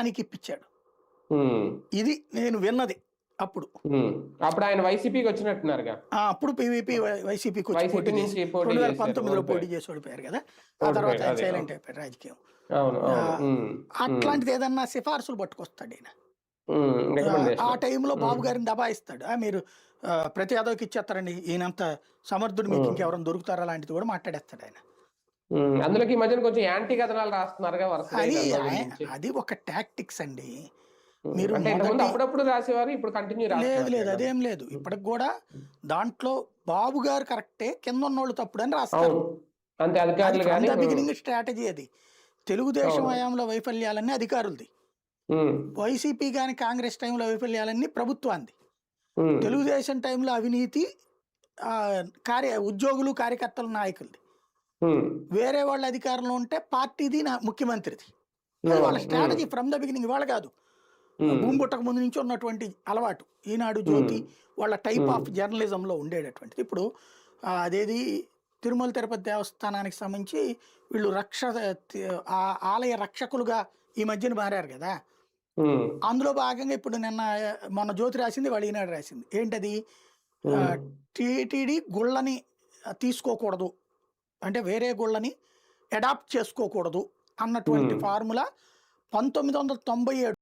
నానికి ఇప్పించాడు ఇది నేను విన్నది అప్పుడు. అప్పుడు ఆయన వైసీపీకి వచ్చినట్టున్నారుగా. ఆ, అప్పుడు పీవీపీ వైసీపీకి వచ్చి పోటీ చేసి రెండు వేల పంతొమ్మిదిలో. పోటీ చేసి ఓడిపోయారు కదా. ఆ తర్వాత ఆయన సైలెంట్ అయిపోయారు రాజకీయం. అట్లాంటిది ఏదన్నా సిఫార్సులు పట్టుకొస్తాడు ఈయన. ఆ, టైంలో బాబు. గారిని దబాయిస్తాడు. ఆ, మీరు ప్రతి యాదవ్కి ఇచ్చేస్తారండి ఈయనంత సమర్థుడు మీకు. ఇంకెవరైనా దొరుకుతారా లాంటిది కూడా మాట్లాడేస్తాడు ఆయన. అందులోకి ఈ మధ్యన కొంచెం యాంటీ కథనాలు రాస్తున్నారుగా వరుసగా అది ఒక టాక్టిక్స్ అండి. మీరు అప్పుడప్పుడు రాసేవారు ఇప్పుడు కంటిన్యూ లేదు లేదు అదేం లేదు. ఇప్పటికి కూడా దాంట్లో బాబు గారు కరెక్టే కింద ఉన్నోళ్ళు తప్పుడు అని రాస్తారు. అంతే అధికారులు బిగినింగ్ స్ట్రాటజీ అది. తెలుగుదేశం. హయాంలో వైఫల్యాలన్నీ అధికారులది. వైసీపీ కానీ కాంగ్రెస్ టైంలో వైఫల్యాలన్నీ ప్రభుత్వాన్ని తెలుగుదేశం టైంలో అవినీతి కార్య ఉద్యోగులు కార్యకర్తల నాయకులది. వేరే వాళ్ళ అధికారంలో ఉంటే పార్టీది నా ముఖ్యమంత్రిది. వాళ్ళ స్ట్రాటజీ ఫ్రమ్ ద బిగినింగ్ ఇవాళ కాదు. భూమి పుట్టక ముందు నుంచి ఉన్నటువంటి అలవాటు. ఈనాడు జ్యోతి వాళ్ళ టైప్. ఆఫ్ జర్నలిజంలో ఉండేటటువంటిది. ఇప్పుడు అదేది తిరుమల తిరుపతి దేవస్థానానికి సంబంధించి వీళ్ళు రక్ష ఆలయ రక్షకులుగా ఈ మధ్యన మారారు కదా. అందులో భాగంగా ఇప్పుడు నిన్న మొన్న జ్యోతి రాసింది వాళ్ళు ఈనాడు రాసింది. ఏంటది? టీటీడీ గుళ్ళని తీసుకోకూడదు. అంటే వేరే గుళ్ళని అడాప్ట్ చేసుకోకూడదు అన్నటువంటి. ఫార్ములా పంతొమ్మిది వందల తొంభై ఏడు